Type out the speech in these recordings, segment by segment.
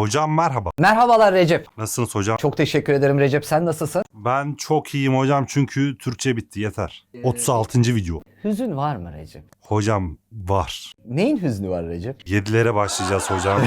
Hocam merhaba. Merhabalar Recep. Nasılsınız hocam? Çok teşekkür ederim Recep. Sen nasılsın? Ben çok iyiyim hocam çünkü Türkçe bitti yeter. 36. video. Hüzün var mı Recep? Hocam var. Neyin hüznü var Recep? Yedilere başlayacağız hocam.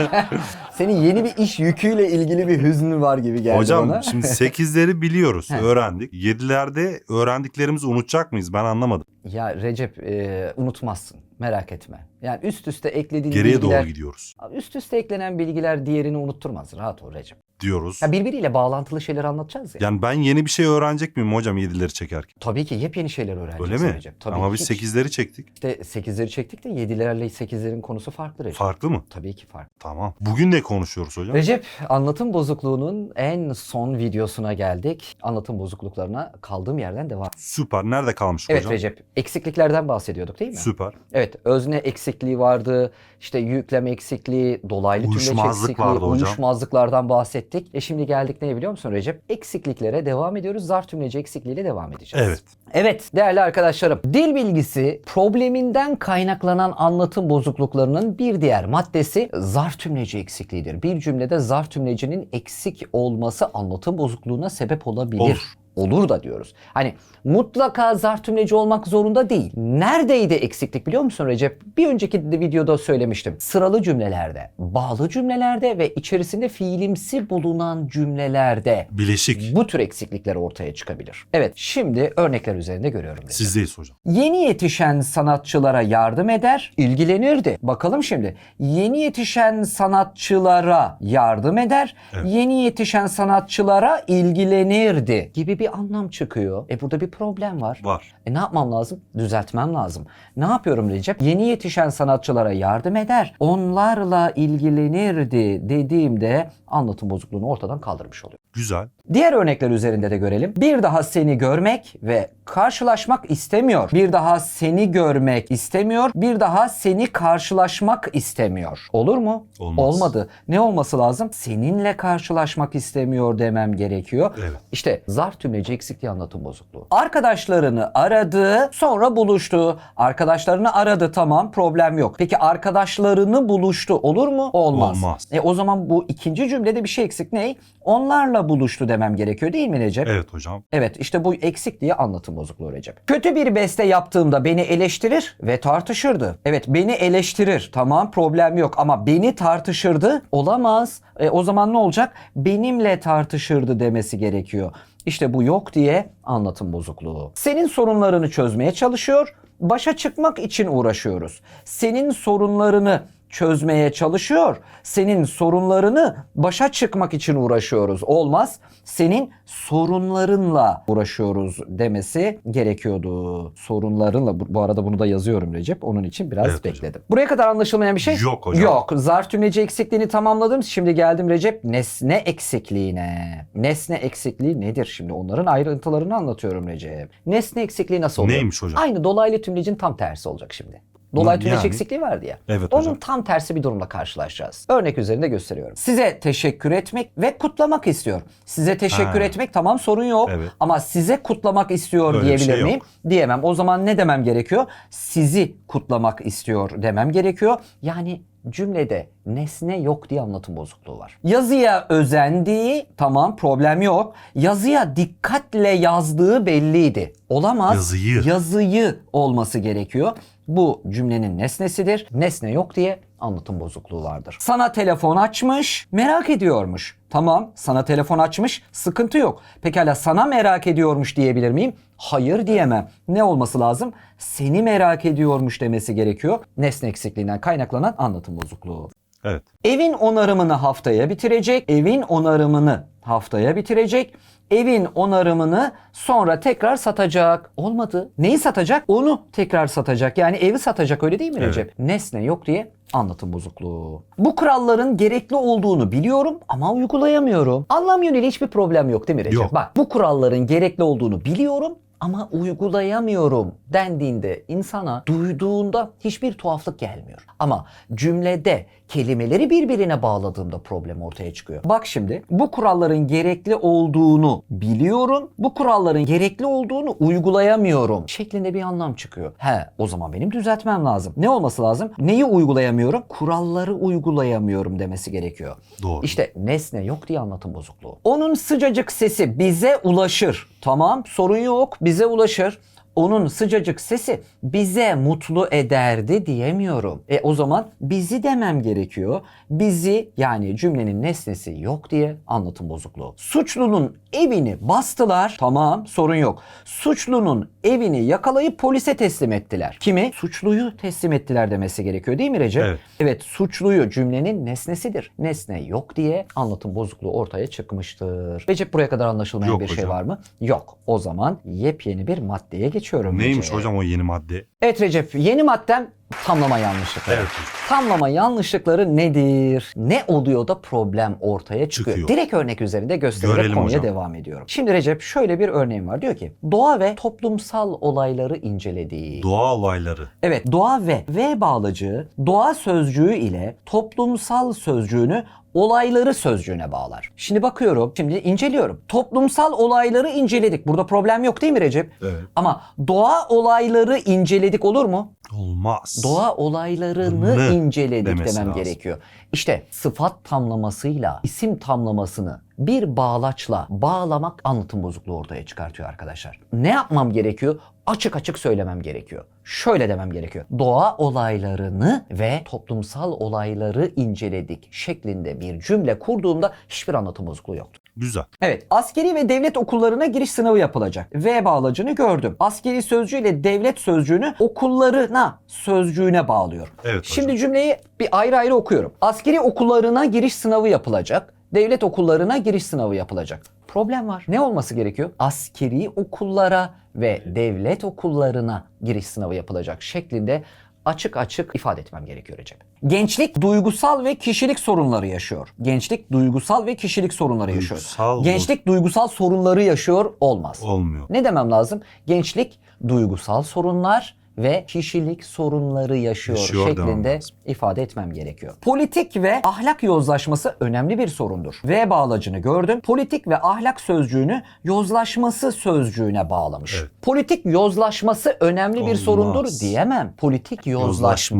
Senin yeni bir iş yüküyle ilgili bir hüznün var gibi geldi hocam bana. şimdi 8'leri biliyoruz, öğrendik. 7'lerde öğrendiklerimizi unutacak mıyız? Ben anlamadım. Ya Recep e, unutmazsın. Merak etme. Yani üst üste eklediğin Geriye bilgiler... doğru gidiyoruz Abi Üst üste eklenen bilgiler diğerini unutturmaz. Rahat ol Recep. Diyoruz. Ya birbiriyle bağlantılı şeyler anlatacağız ya. Yani ben yeni bir şey öğrenecek miyim hocam 7'leri çekerken? Tabii ki yepyeni şeyler öğreneceksin Öyle mi? Recep. Tabii Ama biz hiç- 8'leri çektik. İşte 8'leri çektik de 7'lerle 8'lerin konusu farklı Recep. Farklı mı? Tabii ki farklı. Tamam. Bugün ne konuşuyoruz hocam? Recep, anlatım bozukluğunun en son videosuna geldik. Anlatım bozukluklarına kaldığım yerden devam. Süper. Nerede kalmıştık Evet hocam? Recep, eksikliklerden bahsediyorduk değil mi? Süper. Evet, özne eksikliği vardı, işte yükleme eksikliği, dolaylı tümleç Uyuşmazlık eksikliği, vardı hocam. uyuşmazlıklardan bahsettik. E şimdi geldik ne biliyor musun Recep? Eksikliklere devam ediyoruz. Zar tümleci eksikliğiyle devam edeceğiz. Evet. Evet değerli arkadaşlarım dil bilgisi probleminden kaynaklanan anlatım bozukluklarının bir diğer maddesi zarf tümleci eksikliğidir. Bir cümlede zarf tümlecinin eksik olması anlatım bozukluğuna sebep olabilir. Olur. Olur da diyoruz. Hani mutlaka zarf tümleci olmak zorunda değil. Neredeydi eksiklik biliyor musun Recep? Bir önceki de videoda söylemiştim. Sıralı cümlelerde, bağlı cümlelerde ve içerisinde fiilimsi bulunan cümlelerde Bileşik. bu tür eksiklikler ortaya çıkabilir. Evet, şimdi örnekler üzerinde görüyorum. Recep. Sizdeyiz hocam. Yeni yetişen sanatçılara yardım eder, ilgilenirdi. Bakalım şimdi. Yeni yetişen sanatçılara yardım eder, Evet. yeni yetişen sanatçılara ilgilenirdi gibi bir anlam çıkıyor. E burada bir problem var. Var. E ne yapmam lazım? Düzeltmem lazım. Ne yapıyorum Recep? Yeni yetişen sanatçılara yardım eder, onlarla ilgilenirdi dediğimde anlatım bozukluğunu ortadan kaldırmış oluyor. Güzel. Diğer örnekler üzerinde de görelim. Bir daha seni görmek ve karşılaşmak istemiyor. Bir daha seni görmek istemiyor. Bir daha seni karşılaşmak istemiyor. Olur mu? Olmaz. Olmadı. Ne olması lazım? Seninle karşılaşmak istemiyor demem gerekiyor. Evet. İşte zarf tümleci eksikliği anlatım bozukluğu. Arkadaşlarını aradı, sonra buluştu. Arkadaşlarını aradı tamam problem yok. Peki arkadaşlarını buluştu olur mu? Olmaz. Olmaz. E o zaman bu ikinci cümlede bir şey eksik ne? Onlarla buluştu demem gerekiyor değil mi Recep? Evet hocam. Evet işte bu eksik diye anlatım bozukluğu Recep. Kötü bir beste yaptığımda beni eleştirir ve tartışırdı. Evet beni eleştirir tamam problem yok ama beni tartışırdı olamaz. E, o zaman ne olacak? Benimle tartışırdı demesi gerekiyor. İşte bu yok diye anlatım bozukluğu. Senin sorunlarını çözmeye çalışıyor. Başa çıkmak için uğraşıyoruz. Senin sorunlarını çözmeye çalışıyor. Senin sorunlarını başa çıkmak için uğraşıyoruz. Olmaz. Senin sorunlarınla uğraşıyoruz demesi gerekiyordu. Sorunlarınla. Bu arada bunu da yazıyorum Recep. Onun için biraz Evet hocam. bekledim. Buraya kadar anlaşılmayan bir şey? Yok hocam. Yok. Zarf tümleci eksikliğini tamamladım. Şimdi geldim Recep nesne eksikliğine. Nesne eksikliği nedir şimdi? Onların ayrıntılarını anlatıyorum Recep. Nesne eksikliği nasıl oluyor? Neymiş hocam? Aynı dolaylı tümlecin tam tersi olacak şimdi. Dolaylı tümleç Yani? eksikliği vardı ya. Evet Onun hocam. tam tersi bir durumla karşılaşacağız. Örnek üzerinde gösteriyorum. Size teşekkür etmek ve kutlamak istiyor. Size teşekkür Ha. etmek tamam sorun yok. Evet. Ama size kutlamak istiyor Öyle bir diyebilir şey yok. miyim? Diyemem. O zaman ne demem gerekiyor? Sizi kutlamak istiyor demem gerekiyor. Yani cümlede nesne yok diye anlatım bozukluğu var. Yazıya özendiği tamam problem yok. Yazıya dikkatle yazdığı belliydi. Olamaz. Yazıyı. Yazıyı olması gerekiyor. Bu cümlenin nesnesidir. Nesne yok diye anlatım bozukluğu vardır. Sana telefon açmış, merak ediyormuş. Tamam, sana telefon açmış, sıkıntı yok. Pekala sana merak ediyormuş diyebilir miyim? Hayır diyemem. Ne olması lazım? Seni merak ediyormuş demesi gerekiyor. Nesne eksikliğinden kaynaklanan anlatım bozukluğu. Evet. Evin onarımını haftaya bitirecek. Evin onarımını haftaya bitirecek. Evin onarımını sonra tekrar satacak. Olmadı. Neyi satacak? Onu tekrar satacak. Yani evi satacak öyle değil mi Evet. Recep? Nesne yok diye anlatım bozukluğu. Bu kuralların gerekli olduğunu biliyorum ama uygulayamıyorum. Anlam yönüyle hiçbir problem yok değil mi Recep? Yok. Bak bu kuralların gerekli olduğunu biliyorum ama uygulayamıyorum dendiğinde insana duyduğunda hiçbir tuhaflık gelmiyor. Ama cümlede kelimeleri birbirine bağladığımda problem ortaya çıkıyor. Bak şimdi bu kuralların gerekli olduğunu biliyorum. Bu kuralların gerekli olduğunu uygulayamıyorum şeklinde bir anlam çıkıyor. He o zaman benim düzeltmem lazım. Ne olması lazım? Neyi uygulayamıyorum? Kuralları uygulayamıyorum demesi gerekiyor. Doğru. İşte nesne yok diye anlatım bozukluğu. Onun sıcacık sesi bize ulaşır. Tamam sorun yok bize ulaşır. Onun sıcacık sesi bize mutlu ederdi diyemiyorum. E o zaman bizi demem gerekiyor. Bizi yani cümlenin nesnesi yok diye anlatım bozukluğu. Suçlunun evini bastılar. Tamam sorun yok. Suçlunun evini yakalayıp polise teslim ettiler. Kimi? Suçluyu teslim ettiler demesi gerekiyor değil mi Recep? Evet. Evet suçluyu cümlenin nesnesidir. Nesne yok diye anlatım bozukluğu ortaya çıkmıştır. Recep buraya kadar anlaşılmayan Yok bir şey hocam. var mı? Yok. O zaman yepyeni bir maddeye geçiyorum. Neymiş hocam o yeni madde? Evet Recep yeni maddem tamlama yanlışlıkları. Evet. Tamlama yanlışlıkları nedir? Ne oluyor da problem ortaya çıkıyor? Çıkıyor. Direkt örnek üzerinde göstererek Görelim konuya hocam. devam ediyorum. Şimdi Recep şöyle bir örneğim var. Diyor ki doğa ve toplumsal olayları inceledik. Doğa olayları. Evet doğa ve ve bağlacığı doğa sözcüğü ile toplumsal sözcüğünü olayları sözcüğüne bağlar. Şimdi bakıyorum, şimdi inceliyorum. Toplumsal olayları inceledik. Burada problem yok değil mi Recep? Evet. Ama doğa olayları inceledik olur mu? Olmaz. Doğa olaylarını Nı inceledik demem lazım. gerekiyor. İşte sıfat tamlamasıyla isim tamlamasını bir bağlaçla bağlamak anlatım bozukluğu ortaya çıkartıyor arkadaşlar. Ne yapmam gerekiyor? Açık açık söylemem gerekiyor. Şöyle demem gerekiyor. Doğa olaylarını ve toplumsal olayları inceledik şeklinde bir cümle kurduğumda hiçbir anlatım bozukluğu yoktu. Güzel. Evet, askeri ve devlet okullarına giriş sınavı yapılacak. V bağlacını gördüm. Askeri sözcüğüyle devlet sözcüğünü okullarına sözcüğüne bağlıyorum. Evet Şimdi cümleyi bir ayrı ayrı okuyorum. Askeri okullarına giriş sınavı yapılacak. Devlet okullarına giriş sınavı yapılacak. Problem var. Ne olması gerekiyor? Askeri okullara ve devlet okullarına giriş sınavı yapılacak şeklinde açık açık ifade etmem gerekiyor Recep. Gençlik duygusal ve kişilik sorunları yaşıyor. Gençlik duygusal ve kişilik sorunları yaşıyor. Duygusal Gençlik duygusal sorunları yaşıyor olmaz. Olmuyor. Ne demem lazım? Gençlik duygusal sorunlar ve kişilik sorunları yaşıyor, Yaşıyor şeklinde ifade etmem gerekiyor. Politik ve ahlak yozlaşması önemli bir sorundur. V bağlacını gördüm. Politik ve ahlak sözcüğünü yozlaşması sözcüğüne bağlamış. Evet. Politik yozlaşması önemli bir Olmaz. sorundur diyemem. Politik yozlaşma,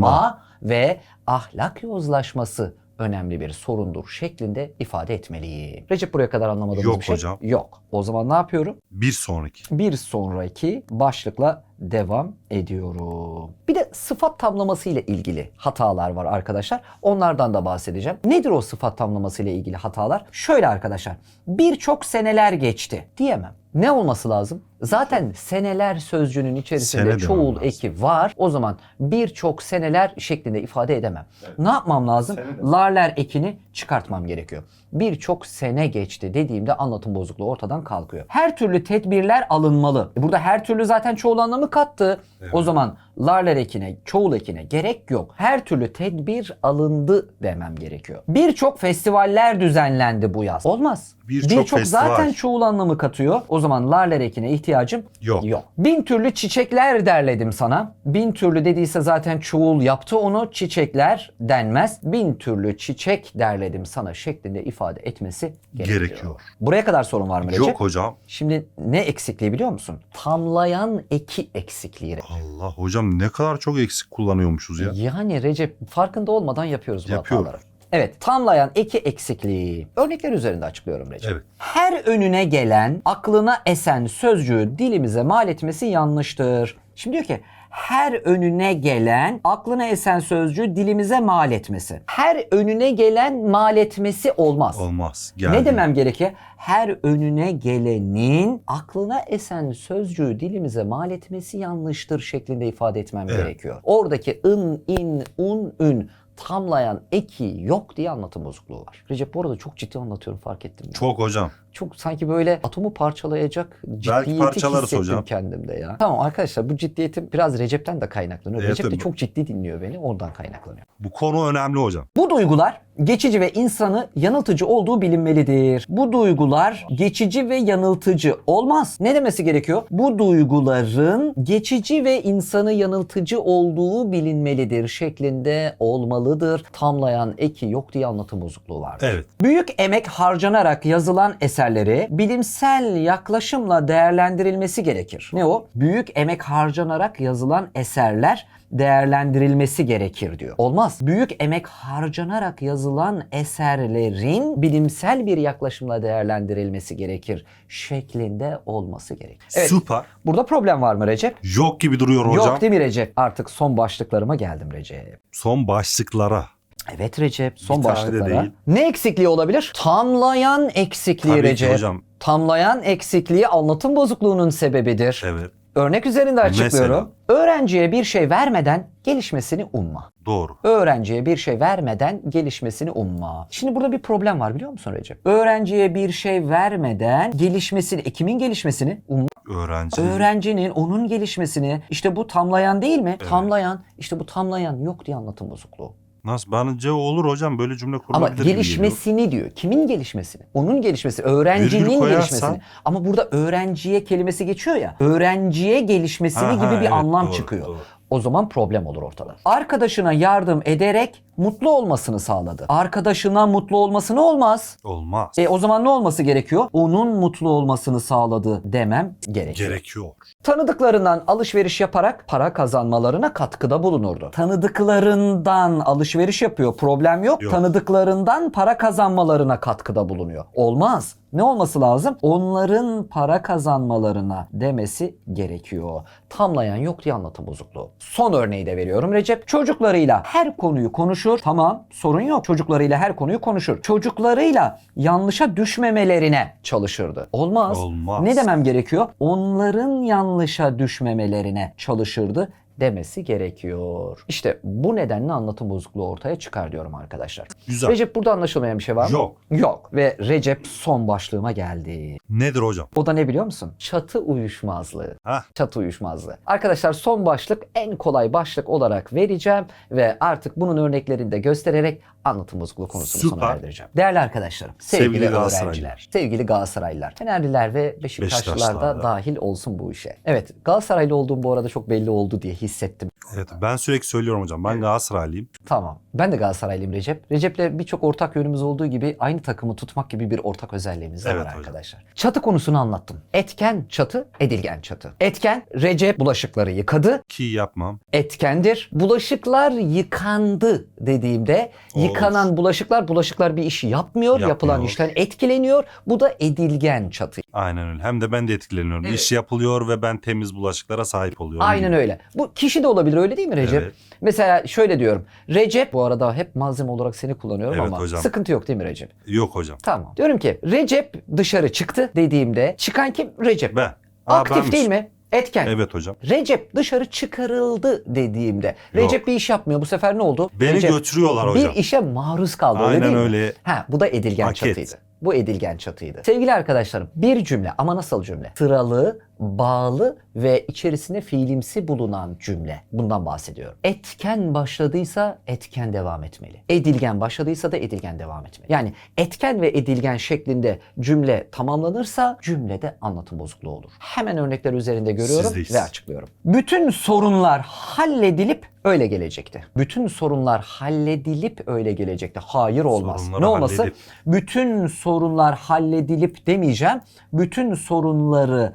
Yozlaşma. ve ahlak yozlaşması önemli bir sorundur şeklinde ifade etmeliyim. Recep buraya kadar anlamadığımız Yok bir şey hocam. yok. O zaman ne yapıyorum? Bir sonraki. bir sonraki başlıkla devam ediyorum. Bir de sıfat tamlaması ile ilgili hatalar var arkadaşlar. Onlardan da bahsedeceğim. Nedir o sıfat tamlaması ile ilgili hatalar? Şöyle arkadaşlar. Birçok seneler geçti diyemem. Ne olması lazım? Zaten seneler sözcüğünün içerisinde Sene çoğul eki var. O zaman birçok seneler şeklinde ifade edemem. Ne yapmam lazım? Larler ekini çıkartmam gerekiyor. Birçok sene geçti dediğimde anlatım bozukluğu ortadan kalkıyor. Her türlü tedbirler alınmalı. E Burada her türlü zaten çoğul anlamı kattı. O zaman larler ekine, çoğul ekine gerek yok. Her türlü tedbir alındı demem gerekiyor. Birçok festivaller düzenlendi bu yaz. Olmaz. Birçok festival. zaten çoğul anlamı katıyor. O zaman larler ekine ihtiyacım Yok. Yok. Bin türlü çiçekler derledim sana. Bin türlü dediyse zaten çoğul yaptı onu. Çiçekler denmez. Bin türlü çiçek derledim sana şeklinde ifade etmesi gerekiyor. Gerekiyor. Buraya kadar sorun var mı Recep? Yok hocam. Şimdi ne eksikliği biliyor musun? Tamlayan eki eksikliği. Allah hocam ne kadar çok eksik kullanıyormuşuz ya. Yani Recep farkında olmadan yapıyoruz bu Yapıyoruz. hataları. Evet, tamlayan eki eksikliği. Örnekler üzerinde açıklıyorum Recep. Evet. Her önüne gelen, aklına esen sözcüğü dilimize mal etmesi yanlıştır. Şimdi diyor ki her önüne gelen, aklına esen sözcüğü dilimize mal etmesi. Her önüne gelen mal etmesi olmaz. Olmaz. Geldi. Ne demem gerekiyor? Her önüne gelenin aklına esen sözcüğü dilimize mal etmesi yanlıştır şeklinde ifade etmem Evet. gerekiyor. Oradaki ın, in, un, ün tamlayan eki yok diye anlatım bozukluğu var. Recep bu arada çok ciddi anlatıyorum fark ettim. ya. Çok hocam. Çok sanki böyle atomu parçalayacak ciddiyeti parçalarız hissettim hocam. kendimde ya. Tamam arkadaşlar bu ciddiyetim biraz Recep'ten de kaynaklanıyor. Evet, Recep de tabii. çok ciddi dinliyor beni ondan kaynaklanıyor. Bu konu önemli hocam. Bu duygular geçici ve insanı yanıltıcı olduğu bilinmelidir. Bu duygular geçici ve yanıltıcı olmaz. Ne demesi gerekiyor? Bu duyguların geçici ve insanı yanıltıcı olduğu bilinmelidir şeklinde olmalıdır. Tamlayan eki yok diye anlatım bozukluğu var. Evet. Büyük emek harcanarak yazılan eserleri bilimsel yaklaşımla değerlendirilmesi gerekir. Ne o? Büyük emek harcanarak yazılan eserler değerlendirilmesi gerekir diyor. Olmaz. Büyük emek harcanarak yazılan eserlerin bilimsel bir yaklaşımla değerlendirilmesi gerekir şeklinde olması gerekir. Evet. Süper. Burada problem var mı Recep? Yok gibi duruyor hocam. Yok değil mi Recep? Artık son başlıklarıma geldim Recep. Son başlıklara. Evet Recep son Bir tane de başlıklara. değil. Ne eksikliği olabilir? Tamlayan eksikliği Tabii ki Recep. hocam. Tamlayan eksikliği anlatım bozukluğunun sebebidir. Evet. Örnek üzerinde açıklıyorum. Öğrenciye bir şey vermeden gelişmesini umma. Doğru. Öğrenciye bir şey vermeden gelişmesini umma. Şimdi burada bir problem var biliyor musun Recep? Öğrenciye bir şey vermeden gelişmesini, e, kimin gelişmesini? Umma. Öğrenci. Öğrencinin, onun gelişmesini. İşte bu tamlayan değil mi? Tamlayan, işte bu tamlayan yok diye anlatım bozukluğu. Nasıl? Bence olur hocam. Böyle cümle Ama kurulabilir gibi gelişmesini diyor. Kimin gelişmesini? Onun gelişmesi, öğrencinin koyarsan- gelişmesini. Ama burada öğrenciye kelimesi geçiyor ya. Öğrenciye gelişmesini Ha, gibi ha, bir evet, anlam doğru, çıkıyor. doğru. O zaman problem olur ortada. Arkadaşına yardım ederek mutlu olmasını sağladı. Arkadaşına mutlu olmasını olmaz. Olmaz. E o zaman ne olması gerekiyor? Onun mutlu olmasını sağladı demem gerekiyor. Gerekiyor. Tanıdıklarından alışveriş yaparak para kazanmalarına katkıda bulunurdu. Tanıdıklarından alışveriş yapıyor problem yok. Yok. Tanıdıklarından para kazanmalarına katkıda bulunuyor. Olmaz. Ne olması lazım? Onların para kazanmalarına demesi gerekiyor. Tamlayan yok diye anlatım bozukluğu. Son örneği de veriyorum Recep. Çocuklarıyla her konuyu konuşur. Tamam sorun yok. Çocuklarıyla her konuyu konuşur. Çocuklarıyla yanlışa düşmemelerine çalışırdı. Olmaz. Olmaz. Ne demem gerekiyor? Onların yanlışa düşmemelerine çalışırdı demesi gerekiyor. İşte bu nedenle anlatım bozukluğu ortaya çıkar diyorum arkadaşlar. Güzel. Recep burada anlaşılmayan bir şey var mı? Yok. Yok. Ve Recep son başlığıma geldi. Nedir hocam? O da ne biliyor musun? Çatı uyuşmazlığı. Hah. Çatı uyuşmazlığı. Arkadaşlar son başlık en kolay başlık olarak vereceğim ve artık bunun örneklerini de göstererek anlatım bozukluğu konusunu sona Süper. erdireceğim. Değerli arkadaşlar, sevgili, Sevgili öğrenciler, sevgili Galatasaraylılar, Fenerliler ve Beşiktaşlılar da. dahil olsun bu işe. Evet, Galatasaraylı olduğum bu arada çok belli oldu diye hissettim. Evet ben sürekli söylüyorum hocam. Ben Galatasaraylıyım. Tamam. Ben de Galatasaraylıyım Recep. Recep'le birçok ortak yönümüz olduğu gibi aynı takımı tutmak gibi bir ortak özelliğimiz de Evet var hocam. arkadaşlar. Çatı konusunu anlattım. Etken çatı, edilgen çatı. Etken Recep bulaşıkları yıkadı. Ki yapmam. Etkendir. Bulaşıklar yıkandı dediğimde Olur. yıkanan bulaşıklar bulaşıklar bir işi yapmıyor. Yapmıyor. Yapılan işten etkileniyor. Bu da edilgen çatı. Aynen öyle. Hem de ben de etkileniyorum. Evet. İş yapılıyor ve ben temiz bulaşıklara sahip oluyorum. Aynen öyle. Bu kişi de olabilir öyle değil mi Recep? Evet. Mesela şöyle diyorum. Recep bu arada hep malzeme olarak seni kullanıyorum Evet ama hocam. sıkıntı yok değil mi Recep? Yok hocam. Tamam. Diyorum ki Recep dışarı çıktı dediğimde çıkan kim? Recep. Ben. Aa, Aktif benmiş. değil mi? Etken. Evet hocam. Recep dışarı çıkarıldı dediğimde. Yok. Recep bir iş yapmıyor. Bu sefer ne oldu? Beni Recep götürüyorlar hocam. bir işe maruz kaldı öyle Aynen değil mi? öyle. Ha, bu da edilgen Paket. çatıydı. Bu edilgen çatıydı. Sevgili arkadaşlarım bir cümle ama nasıl cümle? Sıralı, bağlı ve içerisinde fiilimsi bulunan cümle. Bundan bahsediyorum. Etken başladıysa etken devam etmeli. Edilgen başladıysa da edilgen devam etmeli. Yani etken ve edilgen şeklinde cümle tamamlanırsa cümlede anlatım bozukluğu olur. Hemen örnekler üzerinde görüyorum Sizdeyiz. ve açıklıyorum. Bütün sorunlar halledilip öyle gelecekti. Bütün sorunlar halledilip öyle gelecekti. Hayır olmaz. Sorunları ne olması? halledip. Bütün sorunlar halledilip demeyeceğim. Bütün sorunları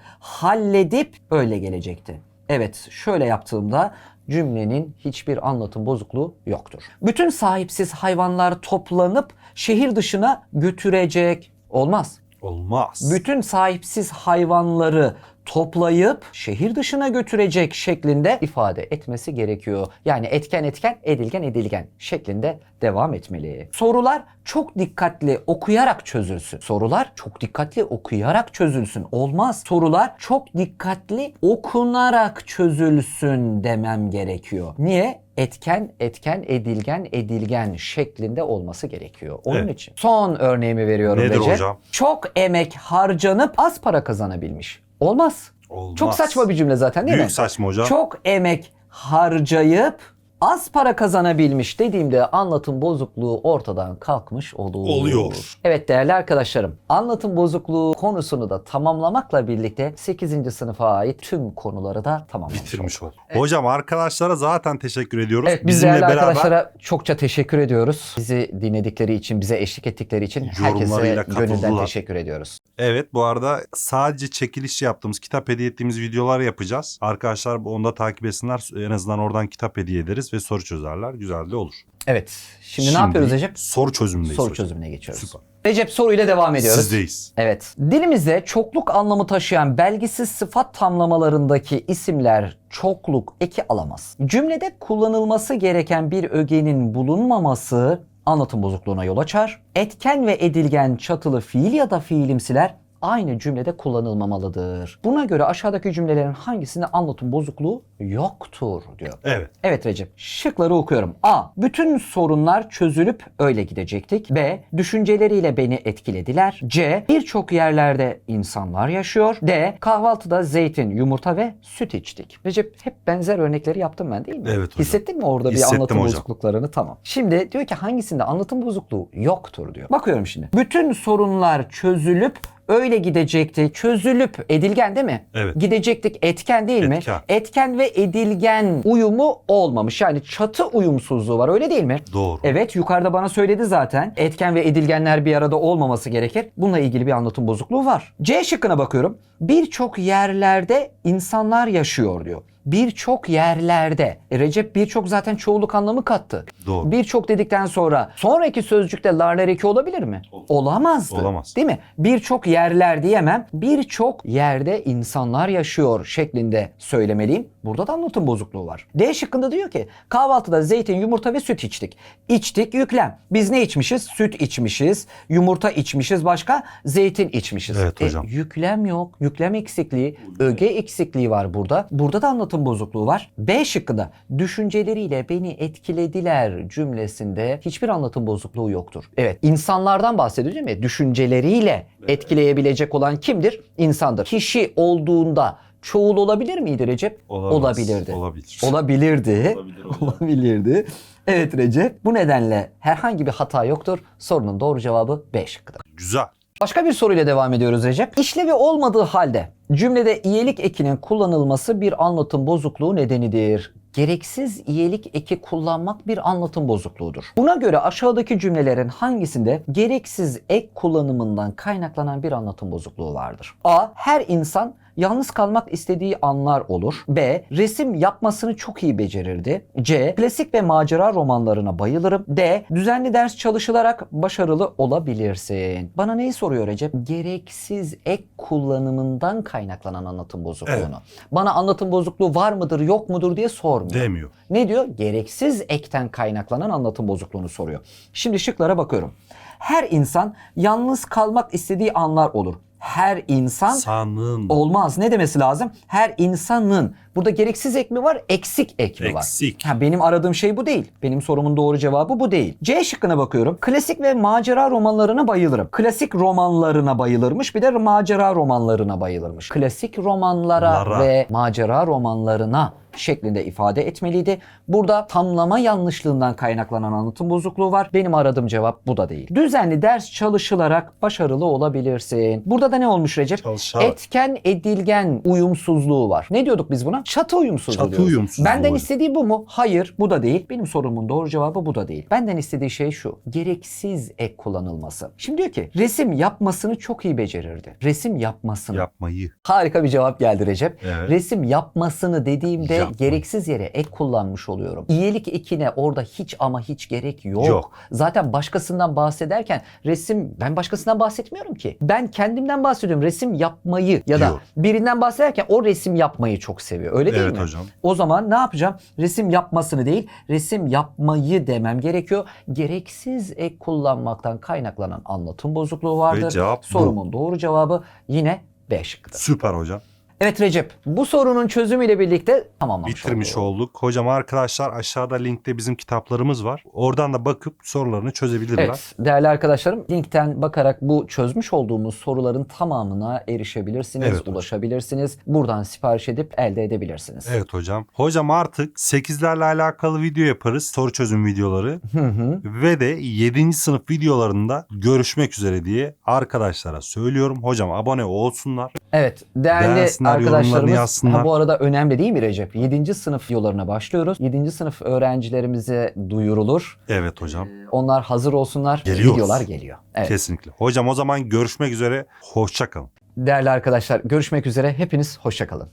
halledip öyle gelecekti. Evet, şöyle yaptığımda cümlenin hiçbir anlatım bozukluğu yoktur. Bütün sahipsiz hayvanlar toplanıp şehir dışına götürecek. Olmaz. Olmaz. Bütün sahipsiz hayvanları toplayıp şehir dışına götürecek şeklinde ifade etmesi gerekiyor. Yani etken etken, edilgen edilgen şeklinde devam etmeli. Sorular çok dikkatli okuyarak çözülsün. Sorular çok dikkatli okuyarak çözülsün. Olmaz. Sorular çok dikkatli okunarak çözülsün demem gerekiyor. Niye? etken, etken, edilgen, edilgen şeklinde olması gerekiyor. Onun Evet. için. Son örneğimi veriyorum Nedir Recep. hocam? Çok emek harcanıp az para kazanabilmiş. Olmaz. Olmaz. Çok saçma bir cümle zaten değil Büyük mi? saçma hocam. Çok emek harcayıp az para kazanabilmiş dediğimde anlatım bozukluğu ortadan kalkmış olur. Oluyor. Evet değerli arkadaşlarım anlatım bozukluğu konusunu da tamamlamakla birlikte 8. sınıfa ait tüm konuları da tamamlamış Bitirmiş olduk. ol. Hocam arkadaşlara zaten teşekkür ediyoruz. Evet biz Bizimle değerli beraber arkadaşlara çokça teşekkür ediyoruz. Bizi dinledikleri için, bize eşlik ettikleri için herkese Yorumlarıyla gönülden katıldılar. teşekkür ediyoruz. Evet bu arada sadece çekiliş yaptığımız kitap hediye ettiğimiz videolar yapacağız. Arkadaşlar onu da takip etsinler. En azından oradan kitap hediye ederiz ve soru çözerler. Güzel de olur. Evet şimdi, ne yapıyoruz Recep? Soru çözümündeyiz Soru hocam. çözümüne geçiyoruz. Süper. Recep soruyla devam ediyoruz. Sizdeyiz. Evet. Dilimizde çokluk anlamı taşıyan belgisiz sıfat tamlamalarındaki isimler çokluk eki alamaz. Cümlede kullanılması gereken bir ögenin bulunmaması anlatım bozukluğuna yol açar. Etken ve edilgen çatılı fiil ya da fiilimsiler aynı cümlede kullanılmamalıdır. Buna göre aşağıdaki cümlelerin hangisinde anlatım bozukluğu yoktur diyor. Evet. Evet Recep. Şıkları okuyorum. A. Bütün sorunlar çözülüp öyle gidecektik. B. Düşünceleriyle beni etkilediler. C. Birçok yerlerde insanlar yaşıyor. D. Kahvaltıda zeytin, yumurta ve süt içtik. Recep hep benzer örnekleri yaptım ben değil mi? Evet hocam. Hissettin mi orada bir Hissettim anlatım hocam. bozukluklarını? Tamam. Şimdi diyor ki hangisinde anlatım bozukluğu yoktur diyor. Bakıyorum şimdi. Bütün sorunlar çözülüp öyle gidecekti. Çözülüp edilgen değil mi? Evet. Gidecektik etken değil mi? Etken. Etken ve edilgen uyumu olmamış. Yani çatı uyumsuzluğu var öyle değil mi? Doğru. Evet yukarıda bana söyledi zaten. Etken ve edilgenler bir arada olmaması gerekir. Bununla ilgili bir anlatım bozukluğu var. C şıkkına bakıyorum. Birçok yerlerde insanlar yaşıyor diyor. Birçok yerlerde. E Recep birçok zaten çoğuluk anlamı kattı. Doğru. Birçok dedikten sonra sonraki sözcükte larler eki olabilir mi? Olamazdı. Olamaz. Değil mi? Birçok yerler diyemem. Birçok yerde insanlar yaşıyor şeklinde söylemeliyim. Burada da anlatım bozukluğu var. D şıkkında diyor ki kahvaltıda zeytin, yumurta ve süt içtik. İçtik yüklem. Biz ne içmişiz? Süt içmişiz. Yumurta içmişiz. Başka? Zeytin içmişiz. Evet E, hocam. yüklem yok. Yüklem eksikliği, öge eksikliği var burada. Burada da anlatım bozukluğu var. B şıkkında düşünceleriyle beni etkilediler cümlesinde hiçbir anlatım bozukluğu yoktur. Evet insanlardan bahsediyor değil mi? Düşünceleriyle etkileyebilecek olan kimdir? İnsandır. Kişi olduğunda çoğul olabilir miydi Recep? Olamaz. Olabilirdi. Olabilir. Olabilirdi. Olabilir. Olabilirdi. Evet Recep. Bu nedenle herhangi bir hata yoktur. Sorunun doğru cevabı B şıkkıdır. Güzel. Başka bir soruyla devam ediyoruz Recep. İşlevi olmadığı halde cümlede iyelik ekinin kullanılması bir anlatım bozukluğu nedenidir. Gereksiz iyelik eki kullanmak bir anlatım bozukluğudur. Buna göre aşağıdaki cümlelerin hangisinde gereksiz ek kullanımından kaynaklanan bir anlatım bozukluğu vardır? A. Her insan yalnız kalmak istediği anlar olur. B. Resim yapmasını çok iyi becerirdi. C. Klasik ve macera romanlarına bayılırım. D. Düzenli ders çalışılarak başarılı olabilirsin. Bana neyi soruyor Recep? Gereksiz ek kullanımından kaynaklanan anlatım bozukluğunu. Bana anlatım bozukluğu var mıdır yok mudur diye sormuyor. Demiyor. Ne diyor? Gereksiz ekten kaynaklanan anlatım bozukluğunu soruyor. Şimdi şıklara bakıyorum. Her insan yalnız kalmak istediği anlar olur. Her insan Sanın. olmaz. Ne demesi lazım? Her insanın. Burada gereksiz ek mi var? Eksik ek mi var? Eksik. Ha, benim aradığım şey bu değil. Benim sorumun doğru cevabı bu değil. C şıkkına bakıyorum. Klasik ve macera romanlarına bayılırım. Klasik romanlarına bayılırmış. Bir de macera romanlarına bayılırmış. Klasik romanlara Lara. ve macera romanlarına şeklinde ifade etmeliydi. Burada tamlama yanlışlığından kaynaklanan anlatım bozukluğu var. Benim aradığım cevap bu da değil. Düzenli ders çalışılarak başarılı olabilirsin. Burada da ne olmuş Recep? Çalışarak. Etken edilgen uyumsuzluğu var. Ne diyorduk biz buna? Çatı uyumsuzluğu Çatı diyoruz. uyumsuzluğu Benden istediği bu mu? Hayır bu da değil. Benim sorumun doğru cevabı bu da değil. Benden istediği şey şu. Gereksiz ek kullanılması. Şimdi diyor ki resim yapmasını çok iyi becerirdi. Resim yapmasını. Yapmayı. Harika bir cevap geldi Recep. Evet. Resim yapmasını dediğimde Yapmayı. gereksiz yere ek kullanmış oluyorum. İyilik ekine orada hiç ama hiç gerek yok. Yok. Zaten başkasından bahsederken resim ben başkasından bahsetmiyorum ki. Ben kendimden bahsediyorum. Resim yapmayı ya da Diyor. birinden bahsederken o resim yapmayı çok seviyor. Öyle değil Evet mi? hocam. O zaman ne yapacağım? Resim yapmasını değil, resim yapmayı demem gerekiyor. Gereksiz ek kullanmaktan kaynaklanan anlatım bozukluğu vardır. cevap bu. Sorumun doğru cevabı yine B şıkkıdır. Süper hocam. Evet Recep bu sorunun çözümüyle birlikte tamamlamış Bitirmiş olduk. olduk. Hocam arkadaşlar aşağıda linkte bizim kitaplarımız var. Oradan da bakıp sorularını çözebilirler. Evet değerli arkadaşlarım linkten bakarak bu çözmüş olduğumuz soruların tamamına erişebilirsiniz, Evet hocam. ulaşabilirsiniz. Buradan sipariş edip elde edebilirsiniz. Evet hocam. Hocam artık 8'lerle alakalı video yaparız. Soru çözüm videoları. Hı hı. Ve de 7. sınıf videolarında görüşmek üzere diye arkadaşlara söylüyorum. Hocam abone olsunlar. Evet değerli Beğensinler, yorumlarını arkadaşlarımız yazsınlar. ha, bu arada önemli değil mi Recep? 7. sınıf yollarına başlıyoruz. 7. sınıf öğrencilerimize duyurulur. Evet hocam. Onlar hazır olsunlar. Geliyoruz. Videolar geliyor. Evet. Kesinlikle. Hocam o zaman görüşmek üzere. Hoşça kalın. Değerli arkadaşlar görüşmek üzere. Hepiniz hoşçakalın.